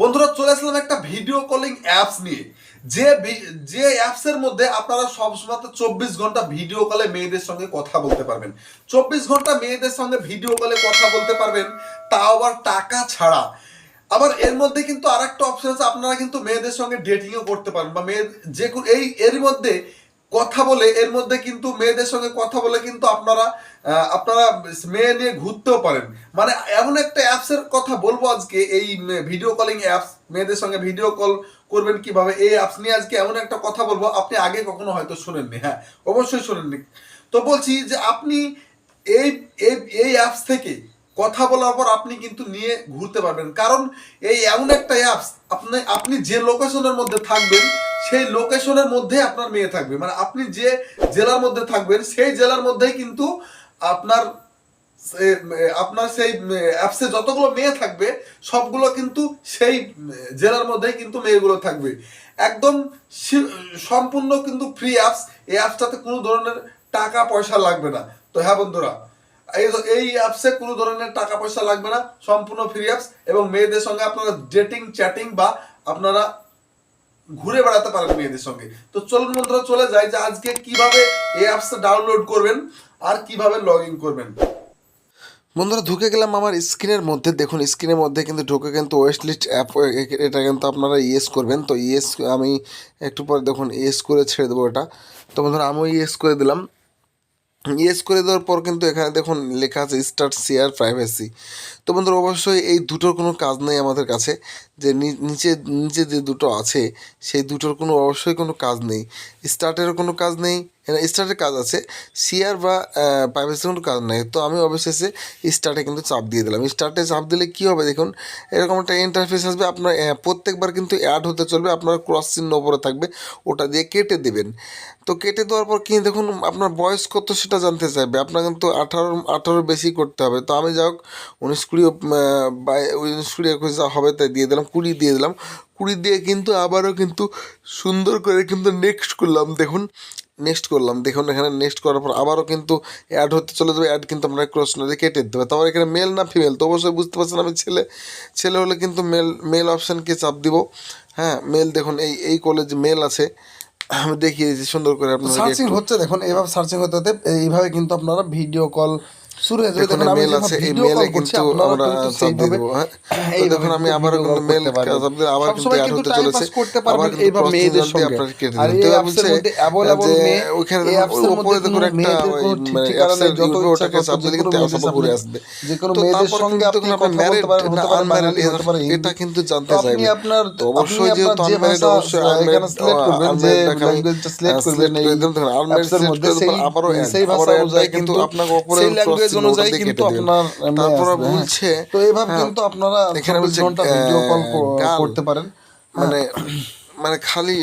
বন্ধুরা, চলে আসলাম একটা ভিডিও কলিং অ্যাপস নিয়ে। যে যে অ্যাপসের মধ্যে আপনারা সবসময় চব্বিশ ঘণ্টা ভিডিও কলে মেয়েদের সঙ্গে কথা বলতে পারবেন। চব্বিশ ঘণ্টা মেয়েদের সঙ্গে ভিডিও কলে কথা বলতে পারবেন, তাও আবার টাকা ছাড়া। আবার এর মধ্যে কিন্তু আর একটা অপশন আছে, আপনারা কিন্তু মেয়েদের সঙ্গে ডেটিংও করতে পারেন, বা মেয়ে, যে এই এর মধ্যে কথা বলে, এর মধ্যে কিন্তু মেয়েদের সঙ্গে কথা বলে কিন্তু আপনারা আপনারা মেয়ে নিয়ে ঘুরতেও পারেন। মানে এমন একটা অ্যাপসের কথা বলব আজকে, এই ভিডিও কলিং অ্যাপস মেয়েদের সঙ্গে ভিডিও কল করবেন কীভাবে, এই অ্যাপস নিয়ে আজকে এমন একটা কথা বলব, আপনি আগে কখনো হয়তো শুনেননি হ্যাঁ অবশ্যই শুনেননি। তো বলছি যে আপনি এই এই এই অ্যাপস থেকে কথা বলার পর আপনি কিন্তু নিয়ে ঘুরতে পারবেন। কারণ এই এমন একটা অ্যাপস আপনি আপনি যে লোকেশনের মধ্যে থাকবেন সেই লোকেশনের মধ্যে আপনার মেয়ে থাকবে। মানে আপনি যে জেলার মধ্যে থাকবেন, সেই জেলার মধ্যেই কিন্তু আপনার আপনার সেই অ্যাপসে যতগুলো মেয়ে থাকবে, সবগুলো কিন্তু সেই জেলার মধ্যেই কিন্তু মেয়েগুলো থাকবে। একদম সম্পূর্ণ কিন্তু ফ্রি অ্যাপস এই অ্যাপসটাতে কোনো ধরনের টাকা পয়সা লাগবে না। তো হ্যাঁ বন্ধুরা, এই এই অ্যাপসে কোনো ধরনের টাকা পয়সা লাগবে না, সম্পূর্ণ ফ্রি অ্যাপস এবং মেয়েদের সঙ্গে আপনারা ডেটিং চ্যাটিং বা আপনারা ঘুরে বেড়াতে পারেন মেয়েদের সঙ্গে। তো চলুন বন্ধুরা, চলে যাই যে আজকে কীভাবে এই অ্যাপসটা ডাউনলোড করবেন আর কীভাবে লগ ইন করবেন। বন্ধুরা, ঢুকে গেলাম আমার স্ক্রিনের মধ্যে। দেখুন স্ক্রিনের মধ্যে কিন্তু ঢুকে কিন্তু ওয়েস্ট লিস্ট অ্যাপ এটা কিন্তু আপনারা ইয়েস করবেন। তো ইয়েস আমি একটু পরে দেখুন ইয়েস করে ছেড়ে দেবো এটা। তো বন্ধুরা, আমিও ইয়েস করে দিলাম। ইয়েস করে দেওয়ার পর কিন্তু এখানে দেখুন লেখা আছে স্টার্ট শেয়ার প্রাইভেসি তো বন্ধুরা, অবশ্যই এই দুটোর কোনো কাজ নেই আমাদের কাছে। যে নিচে নিচে যে দুটো আছে, সেই দুটোর কোনো, অবশ্যই কোনো কাজ নেই। স্টার্টেরও কোনো কাজ নেই। স্টার্টের কাজ আছে। শেয়ার বা প্রাইভেসির কোনো কাজ নেই। তো আমি অবশেষে স্টার্টে কিন্তু চাপ দিয়ে দিলাম। স্টার্টে চাপ দিলে কী হবে দেখুন, এরকম একটা ইন্টারফেস আসবে, আপনার প্রত্যেকবার কিন্তু অ্যাড হতে চলবে, আপনার ক্রস চিহ্ন ওপরে থাকবে, ওটা দিয়ে কেটে দেবেন। তো কেটে দেওয়ার পর কি দেখুন, আপনার বয়স কত সেটা জানতে চাইবে। আপনার কিন্তু আঠারো আঠারো বেশি করতে হবে। তো আমি যাই হোক উনিশ কুড়ি উনিশ কুড়ি, একুশ যা হবে তাই দিয়ে দিলাম, কুড়ি দিয়ে দিলাম। কুড়ি দিয়ে কিন্তু আবারও কিন্তু সুন্দর করে কিন্তু নেক্সট করলাম। দেখুন নেক্সট করলাম। দেখুন এখানে নেক্সট করার পর আবারও কিন্তু অ্যাড হতে চলে যাবে। অ্যাড কিন্তু আপনার ক্রস নদী কেটে দেবে তো এখানে মেল না ফিমেল তো অবশ্যই বুঝতে পারছেন আমি ছেলে। ছেলে হলে কিন্তু মেল মেল অপশানকে চাপ দিব। হ্যাঁ মেল দেখুন এই এই কলেজ মেল আছে। আমি দেখিয়ে দিয়েছি সুন্দর করে আপনার সার্চিং হচ্ছে দেখুন এইভাবে সার্চিং হতে হতে এইভাবে কিন্তু আপনারা ভিডিও কল শুরু হয়ে যাবে দেখুন দেখুন আমি মেল আছে এই মেলে কিন্তু আমরা চাপ দিয়ে সেইভাবে হ্যাঁ দেখুন আমি আবার কিন্তু মেল পারবেন। আবার কিন্তু অ্যাড হতে চলেছে করতে পারবেন এইভাবে মেয়েদের সঙ্গে। আপনারা কেটে দিন। তো বলছে মেয়ে, apps এর উপরে দেখুন একটা মানে নেই, যত ওটাকে চাপ দিলে কিন্তু কোনো আসা ঘুরে আসবে যে কোনো মেয়েদের সঙ্গে আপনি কথা বলতে পারেন, হতে পারেন হিন্দু। এটা কিন্তু জানতে তো আপনি আপনার অবশ্যই যে ভাষা অবশ্যই এখানে select করবেন, যে select আহ, করবেন এই করে দিলাম, দেখুন, এর মধ্যে সেই- আবারও সেই ভাষা অনুযায়ী কিন্তু আপনাকে উপরে সেই cross language চিহ্ন অনুযায়ী কিন্তু আপনার তারপরে হ্যাঁ। বলছে তো এইভাবে হ্যাঁ, কিন্তু আপনারা এখানে ঘণ্টা ভিডিও কল করতে পারেন। মানে মানে খালি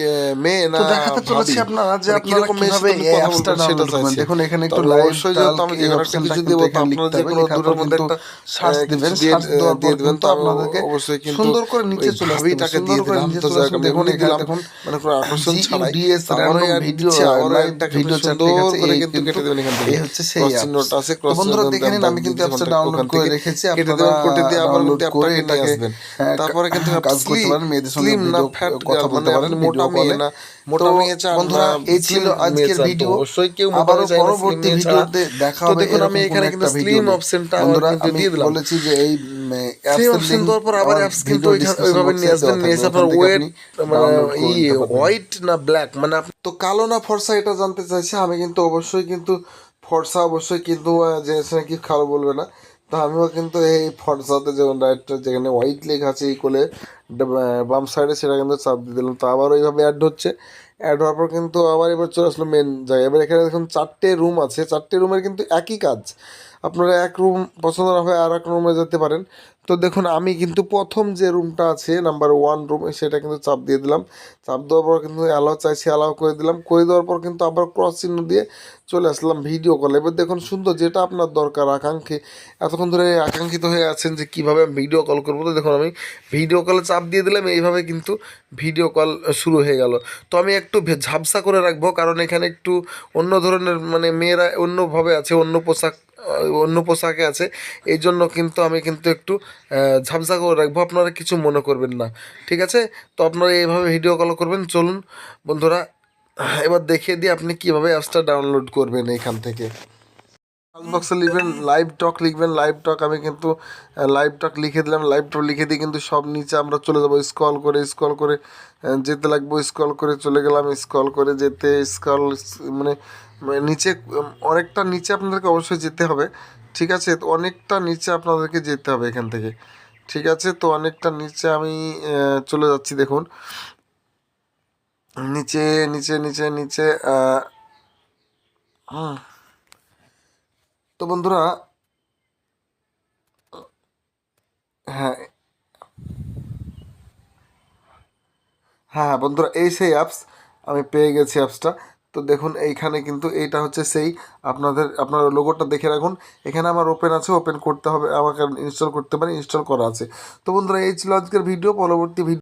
মেয়ে না তো দেখাতে চলেছি আপনারা যে মানে আপনারা কীভাবে এই অ্যাপসটা সেটা চাইছি। দেখুন এখানে একটু লাইভ অবশ্যই যেহেতু আমি এখানে একটা কিছু দেবো তো আপনারা যে কোনো দূরের মধ্যে একটা সার্চ দিবেন সার্চ দেওয়ার পর দিয়ে দিবেন কিন্তু তো আপনাদেরকে অবশ্যই কিন্তু সুন্দর করে নিচে চলে আসতে ভাবিটাকে দিয়ে দিলাম তো দেখুন এখানে দিলাম দেখুন মানে কোনো আকর্ষণ ছাড়াই আবারও live add টাকে video একটু chat সুন্দর করে কিন্তু কেটে দেবেন এখান থেকে। এই হচ্ছে সেই। চিহ্নটা আছে, cross বন্ধুরা দেখে নিন, আমি কিন্তু অ্যাপসটা ডাউনলোড করে রেখেছি কেটে দেবেন, কেটে দিয়ে আবার কিন্তু আপনারা এটাকে আসবেন। তারপরে কিন্তু কাজ করতে পারেন মেয়েদের সঙ্গে না ভিডিও fat কথা মানে পারেন মোটা মেয়ে না, মোটা মেয়ে চান বন্ধুরা এই ছিল আজকের ভিডিও অবশ্যই কেউ slim পরবর্তী ভিডিওতে দেখা হবে দেখুন আমি এখানে কিন্তু slim ভিডিও বন্ধুরা আমি দিয়ে দিলাম। বলেছি যে এই সেই অপশন দেওয়ার পর আবার অ্যাপস কিন্তু ওইভাবে নিয়ে আসবেন নিয়ে এসে আপনার ওয়েট মানে ই হোয়াইট না ব্ল্যাক মানে তো কালো না ফর্সা এটা জানতে চাইছে আমি কিন্তু অবশ্যই কিন্তু ফর্সা অবশ্যই কিন্তু যে নাকি কালো বলবে না। তো আমিও কিন্তু এই ফর্সাতে যেমন রাইটটা যেখানে হোয়াইট লেখা আছে, এই কোলে বাম সাইডে সেটা কিন্তু চাপ দিয়ে দিলাম। তো আবার ওইভাবে অ্যাড হচ্ছে। অ্যাড হওয়ার পর কিন্তু আবার এবার চলে আসলো মেন জায়গায়। এবার এখানে দেখুন চারটে রুম আছে। চারটে রুমের কিন্তু একই কাজ। আপনারা এক রুম পছন্দ না হয় আর এক রুমে যেতে পারেন। তো দেখুন, আমি কিন্তু প্রথম যে রুমটা আছে নাম্বার ওয়ান রুমে সেটা কিন্তু চাপ দিয়ে দিলাম। চাপ দেওয়ার পর কিন্তু অ্যালাউ চাইছি অ্যালাউ করে দিলাম। করে দেওয়ার পর কিন্তু আবার ক্রস চিহ্ন দিয়ে চলে আসলাম ভিডিও কল এবার দেখুন, সুন্দর যেটা আপনার দরকার, আকাঙ্ক্ষী, এতক্ষণ ধরে আকাঙ্ক্ষিত হয়ে আছেন যে কীভাবে আমি ভিডিও কল করব। তো দেখুন, আমি ভিডিও কলে চাপ দিয়ে দিলাম, এইভাবে কিন্তু ভিডিও কল শুরু হয়ে গেল। তো আমি একটু ঝাপসা করে রাখব, কারণ এখানে একটু অন্য ধরনের মানে মেয়েরা অন্যভাবে আছে, অন্য পোশাক অন্য পোশাকে আছে। এই জন্য কিন্তু আমি কিন্তু একটু ঝাপসা করে রাখব। আপনারা কিছু মনে করবেন না, ঠিক আছে? তো আপনারা এইভাবে ভিডিও কল করবেন। চলুন বন্ধুরা, এবার দেখিয়ে দিই আপনি কীভাবে অ্যাপসটা ডাউনলোড করবেন এখান থেকে। বক্সে লিখবেন লাইভ টক লিখবেন। লাইভ টক আমি কিন্তু লাইভ টক লিখে দিলাম। লাইভ টক লিখে দিয়ে কিন্তু সব নিচে আমরা চলে যাব। স্ক্রল করে স্ক্রল করে যেতে লাগবো। স্ক্রল করে চলে গেলাম। স্ক্রল করে যেতে স্ক্রল মানে মানে নিচে অনেকটা নিচে আপনাদেরকে অবশ্যই যেতে হবে। ঠিক আছে? তো অনেকটা নিচে আপনাদেরকে যেতে হবে এখান থেকে। ঠিক আছে? তো অনেকটা নিচে আমি চলে যাচ্ছি, দেখুন। নিচে নিচে নিচে নিচে তো বন্ধুরা হ্যাঁ। হ্যাঁ বন্ধুরা, এই সেই অ্যাপস আমি পেয়ে গেছি অ্যাপসটা তো দেখুন, এইখানে কিন্তু এইটা হচ্ছে সেই। আপনাদের, আপনার লোগোটা দেখে রাখুন। এখানে আমার ওপেন আছে ওপেন করতে হবে। আমাকে ইনস্টল করতে পারি ইনস্টল করা আছে। তো বন্ধুরা, এই ছিল আজকের ভিডিও পরবর্তী ভিডিও